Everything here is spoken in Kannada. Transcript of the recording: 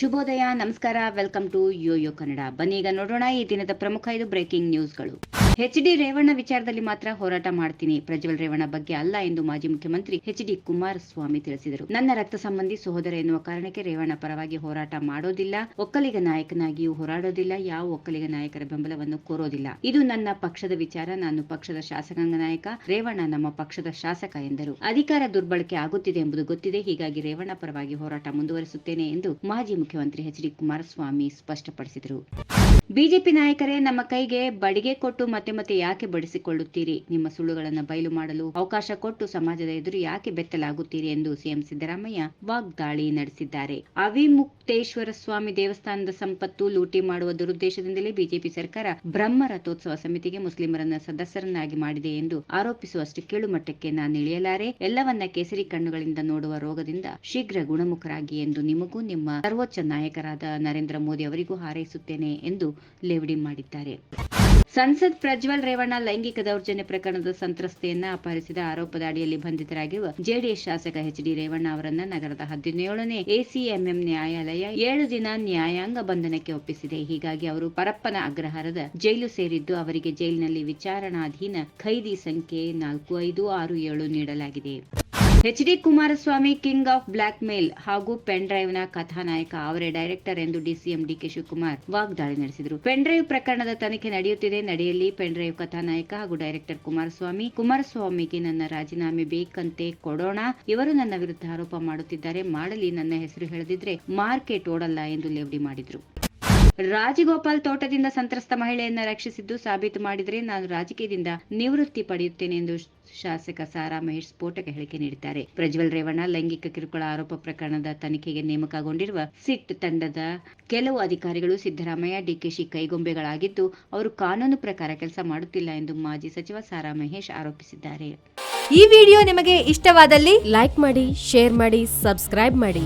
ಶುಭೋದಯ, ನಮಸ್ಕಾರ, welcome to yo yo Kannada. ಬನ್ನಿ, ಈಗ ನೋಡೋಣ ಈ ದಿನದ ಪ್ರಮುಖ ಐದು ಬ್ರೇಕಿಂಗ್ ನ್ಯೂಸ್ಗಳು. ಎಚ್ ಡಿ ರೇವಣ್ಣ ವಿಚಾರದಲ್ಲಿ ಮಾತ್ರ ಹೋರಾಟ ಮಾಡ್ತೀನಿ. ಪ್ರಜ್ವಲ್ ರೇವಣ್ಣ ಬಗ್ಗೆ ಅಲ್ಲ ಎಂದು ಮಾಜಿ ಮುಖ್ಯಮಂತ್ರಿ ಎಚ್ ಡಿ ಕುಮಾರಸ್ವಾಮಿ ತಿಳಿಸಿದರು. ನನ್ನ ರಕ್ತ ಸಂಬಂಧಿ ಸಹೋದರ ಎನ್ನುವ ಕಾರಣಕ್ಕೆ ರೇವಣ್ಣ ಪರವಾಗಿ ಹೋರಾಟ ಮಾಡೋದಿಲ್ಲ. ಒಕ್ಕಲಿಗ ನಾಯಕನಾಗಿಯೂ ಹೋರಾಡೋದಿಲ್ಲ. ಯಾವ ಒಕ್ಕಲಿಗ ನಾಯಕರ ಬೆಂಬಲವನ್ನು ಕೋರೋದಿಲ್ಲ. ಇದು ನನ್ನ ಪಕ್ಷದ ವಿಚಾರ. ನಾನು ಪಕ್ಷದ ಶಾಸಕಾಂಗ ನಾಯಕ. ರೇವಣ್ಣ ನಮ್ಮ ಪಕ್ಷದ ಶಾಸಕ ಎಂದರು. ಅಧಿಕಾರ ದುರ್ಬಳಕೆ ಆಗುತ್ತಿದೆ ಎಂಬುದು ಗೊತ್ತಿದೆ. ಹೀಗಾಗಿ ರೇವಣ್ಣ ಪರವಾಗಿ ಹೋರಾಟ ಮುಂದುವರಿಸುತ್ತೇನೆ ಎಂದು ಮಾಜಿ ಮುಖ್ಯಮಂತ್ರಿ ಎಚ್ ಡಿ ಕುಮಾರಸ್ವಾಮಿ ಸ್ಪಷ್ಟಪಡಿಸಿದರು. ಬಿಜೆಪಿ ನಾಯಕರೇ, ನಮ್ಮ ಕೈಗೆ ಬಡಿಗೆ ಕೊಟ್ಟು ಮತ್ತೆ ಮತ್ತೆ ಯಾಕೆ ಬಡಿಸಿಕೊಳ್ಳುತ್ತೀರಿ? ನಿಮ್ಮ ಸುಳ್ಳುಗಳನ್ನು ಬಯಲು ಮಾಡಲು ಅವಕಾಶ ಕೊಟ್ಟು ಸಮಾಜದ ಎದುರು ಯಾಕೆ ಬೆತ್ತಲಾಗುತ್ತೀರಿ ಎಂದು ಸಿಎಂ ಸಿದ್ದರಾಮಯ್ಯ ವಾಗ್ದಾಳಿ ನಡೆಸಿದ್ದಾರೆ. ಅವಿಮುಕ್ತೇಶ್ವರ ಸ್ವಾಮಿ ದೇವಸ್ಥಾನದ ಸಂಪತ್ತು ಲೂಟಿ ಮಾಡುವ ದುರುದ್ದೇಶದಿಂದಲೇ ಬಿಜೆಪಿ ಸರ್ಕಾರ ಬ್ರಹ್ಮ ರಥೋತ್ಸವ ಸಮಿತಿಗೆ ಮುಸ್ಲಿಮರನ್ನ ಸದಸ್ಯರನ್ನಾಗಿ ಮಾಡಿದೆ ಎಂದು ಆರೋಪಿಸುವಷ್ಟು ಕೀಳುಮಟ್ಟಕ್ಕೆ ನಾನು ಇಳಿಯಲಾರೆ. ಎಲ್ಲವನ್ನ ಕೇಸರಿ ಕಣ್ಣುಗಳಿಂದ ನೋಡುವ ರೋಗದಿಂದ ಶೀಘ್ರ ಗುಣಮುಖರಾಗಿ ಎಂದು ನಿಮಗೂ ನಿಮ್ಮ ಸರ್ವೋಚ್ಚ ನಾಯಕರಾದ ನರೇಂದ್ರ ಮೋದಿ ಅವರಿಗೂ ಹಾರೈಸುತ್ತೇನೆ ಎಂದು ಲೇವಡಿ ಮಾಡಿದ್ದಾರೆ. ಸಂಸದ್ ಪ್ರಜ್ವಲ್ ರೇವಣ್ಣ ಲೈಂಗಿಕ ದೌರ್ಜನ್ಯ ಪ್ರಕರಣದ ಸಂತ್ರಸ್ತೆಯನ್ನ ಅಪಹರಿಸಿದ ಆರೋಪದ ಅಡಿಯಲ್ಲಿ ಬಂಧಿತರಾಗಿರುವ ಜೆಡಿಎಸ್ ಶಾಸಕ ಎಚ್ ಡಿ ರೇವಣ್ಣ ಅವರನ್ನ ನಗರದ ಹದಿನೇಳನೇ ಎಸಿಎಂಎಂ ನ್ಯಾಯಾಲಯ ಏಳು ದಿನ ನ್ಯಾಯಾಂಗ ಬಂಧನಕ್ಕೆ ಒಪ್ಪಿಸಿದೆ. ಹೀಗಾಗಿ ಅವರು ಪರಪ್ಪನ ಅಗ್ರಹಾರದ ಜೈಲು ಸೇರಿದ್ದು ಅವರಿಗೆ ಜೈಲಿನಲ್ಲಿ ವಿಚಾರಣಾಧೀನ ಖೈದಿ ಸಂಖ್ಯೆ ನಾಲ್ಕು ಐದು ಆರು ಏಳು ನೀಡಲಾಗಿದೆ. H D Kumaraswamy, king of blackmail ಹಾಗೂ ಪೆನ್ ಡ್ರೈವ್ನ ಕಥಾನಾಯಕ ಅವರೇ ಡೈರೆಕ್ಟರ್ ಎಂದು ಡಿಸಿಎಂ ಡಿಕೆ ಶಿವಕುಮಾರ್ ವಾಗ್ದಾಳಿ ನಡೆಸಿದರು. ಪೆನ್ ಡ್ರೈವ್ ಪ್ರಕರಣದ ತನಿಖೆ ನಡೆಯುತ್ತಿದೆ. ನಡೆಯಲ್ಲಿ ಪೆನ್ ಡ್ರೈವ್ ಕಥಾನಾಯಕ ಹಾಗೂ ಡೈರೆಕ್ಟರ್ ಕುಮಾರಸ್ವಾಮಿ. ಕುಮಾರಸ್ವಾಮಿಗೆ ನನ್ನ ರಾಜೀನಾಮೆ ಬೇಕಂತೆ ಕೊಡೋಣ. ಇವರು ನನ್ನ ವಿರುದ್ಧ ಆರೋಪ ಮಾಡುತ್ತಿದ್ದಾರೆ. ಮಾಡಲಿ ನನ್ನ ಹೆಸರು ಹೇಳದಿದ್ರೆ ಮಾರ್ಕೆಟ್ ಓಡಲ್ಲ ಎಂದು ಲೇವಡಿ ಮಾಡಿದ್ರು. ರಾಜಗೋಪಾಲ್ ತೋಟದಿಂದ ಸಂತ್ರಸ್ತ ಮಹಿಳೆಯನ್ನ ರಕ್ಷಿಸಿದ್ದು ಸಾಬೀತು ಮಾಡಿದರೆ ನಾನು ರಾಜಕೀಯದಿಂದ ನಿವೃತ್ತಿ ಪಡೆಯುತ್ತೇನೆ ಎಂದು ಶಾಸಕ ಸಾರಾ ಮಹೇಶ್ ಸ್ಫೋಟಕ ಹೇಳಿಕೆ ನೀಡಿದ್ದಾರೆ. ಪ್ರಜ್ವಲ್ ರೇವಣ್ಣ ಲೈಂಗಿಕ ಕಿರುಕುಳ ಆರೋಪ ಪ್ರಕರಣದ ತನಿಖೆಗೆ ನೇಮಕಗೊಂಡಿರುವ ಸಿಟ್ ತಂಡದ ಕೆಲವು ಅಧಿಕಾರಿಗಳು ಸಿದ್ದರಾಮಯ್ಯ ಡಿಕೆಶಿ ಕೈಗೊಂಬೆಗಳಾಗಿದ್ದು ಅವರು ಕಾನೂನು ಪ್ರಕಾರ ಕೆಲಸ ಮಾಡುತ್ತಿಲ್ಲ ಎಂದು ಮಾಜಿ ಸಚಿವ ಸಾರಾ ಮಹೇಶ್ ಆರೋಪಿಸಿದ್ದಾರೆ. ಈ ವಿಡಿಯೋ ನಿಮಗೆ ಇಷ್ಟವಾದಲ್ಲಿ ಲೈಕ್ ಮಾಡಿ, ಶೇರ್ ಮಾಡಿ, ಸಬ್ಸ್ಕ್ರೈಬ್ ಮಾಡಿ.